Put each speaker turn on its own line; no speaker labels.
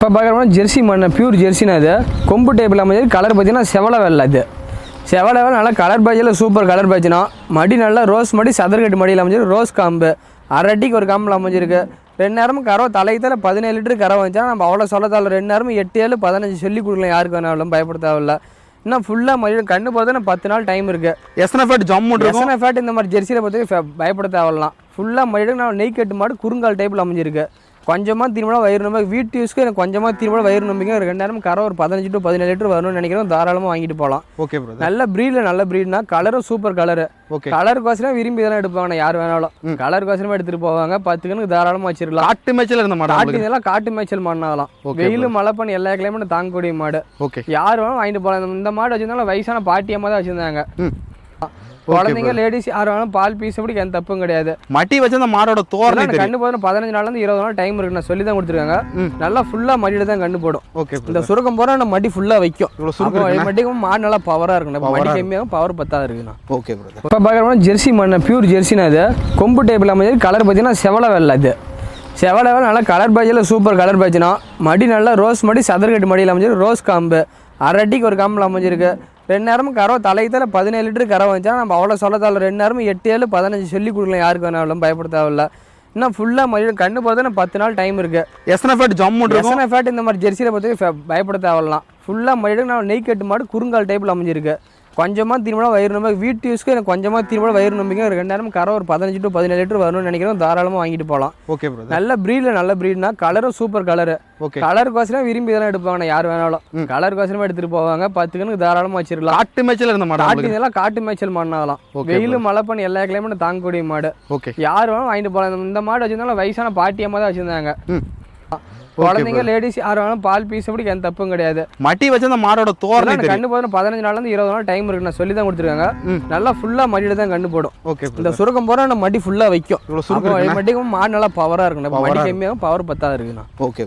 இப்போ பார்க்குறோம்னா ஜெர்சி மண்ணை பியூர் ஜெர்சினா இது. கொம்பு டைப்பில் அமைஞ்சது கலர் பார்த்தீங்கன்னா செவலை வெள்ளை இது. செவலை வெள்ளை நல்லா கலர் பேஜில் சூப்பர் கலர் பேஜ்னா மடி நல்லா ரோஸ் மடி சதுரக்கட்டு மடியில் அமைஞ்சிருக்கு ரோஸ் காம்பு. அரட்டிக்கு ஒரு காம்பில் அமைஞ்சிருக்கு ரெண்டு நேரமும் கறவை தலையத்தில் பதினேழு லிட்டர் கறவை வந்துச்சா நம்ம அவ்வளோ சொல்ல ரெண்டு நேரமும் எட்டு ஏழு பதினஞ்சு சொல்லி கொடுக்கலாம். யாருக்கு வேணாலும் பயப்பட தேவையில்ல இன்னும் ஃபுல்லாக மடி கண்ணு போதுன்னா பத்து நாள் டைம் இருக்குது
எஸ்னஃபேட் ஜம்மு இருக்கும்?
எஸ்என்எஃப் ஃபேட் இந்த மாதிரி ஜெர்சியில் பார்த்து பயப்பட தேவையில்லாம் ஃபுல்லாக மடியில் நான் நெய் கட்டு மாடு குறுங்கால் டைப்பில் அமைஞ்சிருக்கு. கொஞ்சமாக திரும்ப வயிறு நம்ப. வீட்டு யூஸ்க்கு எனக்கு கொஞ்சமாக திரும்ப வயிறு நம்பிங்க ஒரு ரெண்டு நேரம் கரை ஒரு பதினஞ்சு டு பதினேழு லிட்டர் வரணும்னு நினைக்கிறோம் தாராளமாக வாங்கிட்டு போகலாம்.
ஓகே பிரதர்
நல்ல ப்ரீடில் நல்ல ப்ரீட்னா கலரும் சூப்பர் கலரு
ஓகே
கலருக்கோசரம் விரும்பி இதெல்லாம் எடுப்பாங்க யார் வேணாலும். கலருக்கோசரமா எடுத்துகிட்டு போவாங்க. பத்து கணக்கு தாராளமாக வச்சிருக்கலாம்
காட்டு மேய்ச்சல் இருந்த மாடா
காட்டு இதெல்லாம் காட்டு மேய்ச்சல் மாடுனாலாம் வெயில் மழை பண்ணி எல்லா கிளைமேட்டும் தாங்கக்கூடிய மாடு.
ஓகே
யார் வேணாலும் வாங்கிட்டு போகலாம். இந்த மாடு வச்சிருந்தாலும் வயசான பாட்டியம்மா தான் வச்சிருந்தாங்க. குழந்தைங்க லேடிஸ் யார் வேணாலும் பால் பீஸ் அப்படி எந்த தப்பும் கிடையாது.
மட்டி வச்சு அந்த மாடோட தோரணை
கண்ணு போதும். பதினஞ்சு நாள்ல இருந்து இருபது நாள் டைம் இருக்கு நான் சொல்லி தான் கொடுத்துருக்காங்க. நல்லா ஃபுல்லா மடியில தான் கண்ணு போடும்.
ஓகே
இந்த சுருக்கம் போற நம்ம மடி ஃபுல்லா வைக்கும். மடிக்கும் மாடு நல்லா பவரா
Power-ஆ
மடி. கம்மியாகும் பவர் பத்தா இருக்குண்ணா.
ஓகே
இப்போ பார்க்குறோம்னா ஜெர்சி மண்ணை பியூர் ஜெர்சினா இது. கொம்பு டைப்பில் அமைஞ்சது கலர் பார்த்தீங்கன்னா செவலை வெள்ளை இது. செவலை வெள்ளை நல்லா கலர் பேஜில் சூப்பர் கலர் பேஜ்னா மடி நல்லா ரோஸ் மடி சதுரக்கட்டு மடியில் அமைஞ்சிருக்கு ரோஸ் காம்பு. அரட்டிக்கு ஒரு காம்பில் அமைஞ்சிருக்கு. ரெண்டு நேரமும் கறவை தலையத்தில் பதினேழு லிட்டர் கறவை வந்துச்சா நம்ம அவ்வளோ சொல்ல தேவையில்ல ரெண்டு நேரமும் எட்டு ஏழு பதினஞ்சு சொல்லி கொடுக்கலாம். யாருக்கு வேணாலும் பயப்பட தேவையில்ல இன்னும் ஃபுல்லாக மடி கண்ணு போதுன்னா பத்து நாள் டைம் இருக்குது
எஸ்னஃபேட் ஜம்மு இருக்கும்?
எஸ்என்எஃப் ஃபேட் இந்த மாதிரி ஜெர்சியில் பார்த்து பயப்பட தேவையில்லாம் ஃபுல்லாக மடியில் நான் நெய் கட்டு மாடு குறுங்கால் டைப்பில் அமைஞ்சிருக்கு. கொஞ்சமாக திரும்ப வயிறு நம்ப. வீட்டு யூஸ்க்கு எனக்கு கொஞ்சமாக திரும்ப வயிறு நம்பிங்க ஒரு ரெண்டு நேரம் கரை ஒரு பதினஞ்சு டு பதினேழு லிட்டர் வரணும்னு நினைக்கிறோம் தாராளமாக வாங்கிட்டு போகலாம்
ஓகே பிரதர்
நல்ல ப்ரீடில் நல்ல ப்ரீட்னா கலரும் சூப்பர் கலரு
ஓகே
கலருக்கோசரம் விரும்பி இதெல்லாம் எடுப்பாங்க. யார் வேணாலும். கலருக்கோசரமா எடுத்துகிட்டு போவாங்க. பத்து கணக்கு தாராளமாக வச்சிருக்கலாம்
காட்டு மேய்ச்சல் இருந்த மாடா
காட்டு இதெல்லாம் காட்டு மேய்ச்சல் மாடுனாலாம் வெயில் மழை பண்ணி எல்லா கிளைமேட்டும் தாங்கக்கூடிய மாடு.
ஓகே
யார் வேணாலும் வாங்கிட்டு போகலாம் இந்த மாடு வச்சிருந்தாலும் வயசான பாட்டியம்மா தான் வச்சிருந்தாங்க. குழந்தைங்க லேடிஸ் யார் வேணாலும் பால் பீஸ் அப்படி எந்த தப்பும் கிடையாது.
மட்டி வச்சு அந்த மாடோட தோரணை
இதெல்லாம்
தெரியும்.
கண்ணு போதும் பதினஞ்சு நாள்ல இருந்து இருபது நாள் டைம் இருக்கு நான் சொல்லி தான் கொடுத்துருக்காங்க. நல்லா ஃபுல்லா மடியில தான் கண்ணு போடும்.
ஓகே
இந்த சுருக்கம் போற நம்ம மடி ஃபுல்லா வைக்கும்.
இவ்வளோ சுருக்கு
அப்போ
இருக்குண்ணா?
மடிக்கும் மாடு நல்லா பவரா இருக்கும்
Power-ஆ
மடி கம்மியாகும் பவர் பத்தா இருக்குண்ணா.
ஓகே